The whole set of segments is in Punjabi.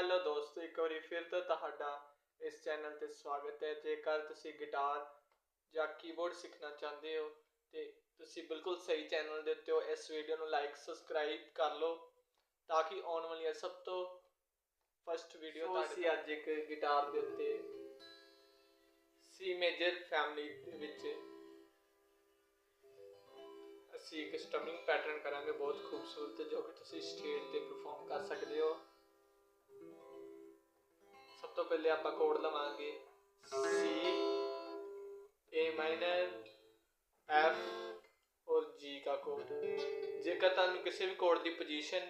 ਹੈਲੋ ਦੋਸਤੋ ਇੱਕ ਵਾਰੀ ਫਿਰ ਤੋਂ ਤੁਹਾਡਾ ਇਸ ਚੈਨਲ ਤੇ ਸਵਾਗਤ ਹੈ। ਜੇਕਰ ਤੁਸੀਂ ਗਿਟਾਰ ਜਾਂ ਕੀਬੋਰਡ ਸਿੱਖਣਾ ਚਾਹੁੰਦੇ ਹੋ ਤੇ ਤੁਸੀਂ ਬਿਲਕੁਲ ਸਹੀ ਚੈਨਲ ਦੇ ਉੱਤੇ ਹੋ ਇਸ ਵੀਡੀਓ ਨੂੰ ਲਾਈਕ ਸਬਸਕ੍ਰਾਈਬ ਕਰ ਲਓ ਤਾਂ ਕਿ ਆਉਣ ਵਾਲੀਆਂ ਸਭ ਤੋਂ ਫਸਟ ਵੀਡੀਓ ਤੁਹਾਡੇ ਅਸੀਂ ਅੱਜ ਇੱਕ ਗਿਟਾਰ ਦੇ ਉੱਤੇ ਸੀ ਮੇਜਰ ਫੈਮਿਲੀ ਦੇ ਵਿੱਚ ਅਸੀਂ ਇੱਕ ਸਟਮਿੰਗ ਪੈਟਰਨ ਕਰਾਂਗੇ ਬਹੁਤ ਖੂਬਸੂਰਤ ਜੋ ਕਿ ਤੁਸੀਂ ਸਟੇਜ ਤੇ ਪਰਫਾਰਮ ਕਰ ਸਕਦੇ ਪਹਿਲੇ ਆਪਾਂ ਕੋਡ ਲਵਾਂਗੇ C, A F ਔਰ G ਦਾ ਕੋਡ ਜੇਕਰ ਤੁਹਾਨੂੰ ਕਿਸੇ ਵੀ ਕੋਡ ਦੀ ਪੋਜੀਸ਼ਨ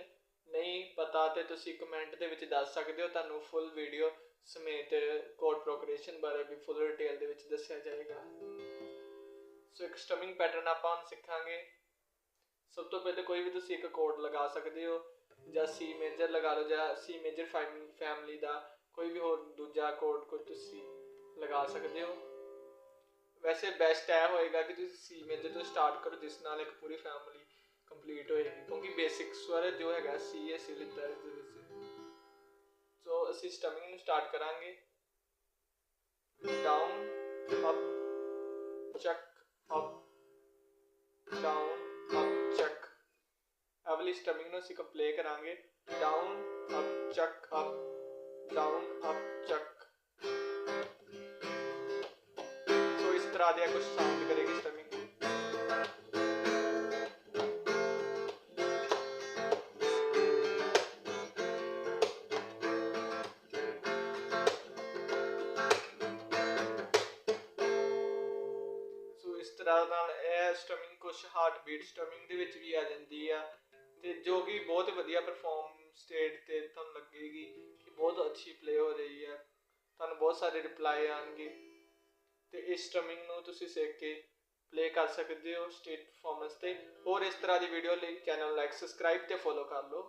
ਨਹੀਂ ਪਤਾ ਤੇ ਤੁਸੀਂ ਕਮੈਂਟ ਦੇ ਵਿੱਚ ਦੱਸ ਸਕਦੇ ਹੋ, ਤੁਹਾਨੂੰ ਫੁੱਲ ਵੀਡੀਓ ਸਮੇਤ ਕੋਡ ਪ੍ਰੋਗਰੇਸ਼ਨ ਬਾਰੇ ਵੀ ਫੁੱਲ ਡਿਟੇਲ ਦੇ ਵਿੱਚ ਦੱਸਿਆ ਜਾਏਗਾ। ਸੋ ਇੱਕ ਸਟਮਿੰਗ ਪੈਟਰਨ ਆਪਾਂ ਹੁਣ ਸਿੱਖਾਂਗੇ। ਸਭ ਤੋਂ ਪਹਿਲੇ ਕੋਈ ਵੀ ਤੁਸੀਂ ਇੱਕ ਕੋਡ ਲਗਾ ਸਕਦੇ ਹੋ ਜਾਂ ਸੀ ਮੇਜਰ ਲਗਾ ਲਓ ਜਾਂ ਸੀ ਮੇਜਰ ਫੈਮਿਲੀ ਦਾ ਕੋਈ ਵੀ ਹੋਰ ਦੂਜਾ ਕੋਡ ਕੋਈ ਤੁਸੀਂ ਲਗਾ ਸਕਦੇ ਹੋ। ਵੈਸੇ ਬੈਸਟ ਇਹ ਹੋਏਗਾ ਕਿ ਤੁਸੀਂ ਸੀ ਮੇਜਰ ਤੋਂ ਸਟਾਰਟ ਕਰੋ, ਜਿਸ ਨਾਲ ਇੱਕ ਪੂਰੀ ਫੈਮਿਲੀ ਕੰਪਲੀਟ ਹੋਏਗੀ। ਕਿਉਂਕਿ ਬੇਸਿਕ ਸਵਰ ਜੋ ਹੈਗਾ ਸੀ ਐਸ ਲਿੱਤਾ ਦੇ ਵਿੱਚ। ਸੋ ਅਸੀਂ ਸਟਮਿੰਗ ਨੂੰ ਸਟਾਰਟ ਕਰਾਂਗੇ। Down up chuck up down up chuck ਅਗਲੀ ਸਟਮਿੰਗ ਨੂੰ ਅਸੀਂ ਪਲੇ ਕਰਾਂਗੇ। Down up chuck up down up chuck so ਇਸ ਤਰ੍ਹਾਂ ਦੇ ਕੁਝ ਸਾਊਂਡ ਕਰੇਗੀ ਸਟਮਿੰਗ ਤਰ੍ਹਾਂ ਨਾਲ ਇਹ ਸਟਮਿੰਗ ਕੁਝ ਹਾਰਟ ਬੀਟ ਸਟਮਿੰਗ ਦੇ ਵਿੱਚ ਵੀ ਆ ਜਾਂਦੀ ਆ ਤੇ ਜੋ ਕਿ ਬਹੁਤ ਵਧੀਆ ਪਰਫਾਰਮ ਬਹੁਤ ਸਾਰੇ ਰਿਪਲਾਈ ਆਣਗੇ ਤੇ ਇਸ ਸਟਮਿੰਗ ਨੂੰ ਤੁਸੀਂ ਸਿੱਖ ਕੇ ਪਲੇ ਕਰ ਸਕਦੇ ਹੋ। ਸਟੇਟ ਪਰਫਾਰਮੈਂਸ ਤੇ ਹੋਰ ਇਸ ਤਰ੍ਹਾਂ ਦੀ ਵੀਡੀਓ ਲਈ ਚੈਨਲ ਲਾਈਕ ਸਬਸਕ੍ਰਾਈਬ ਤੇ ਫੋਲੋ ਕਰ ਲਓ।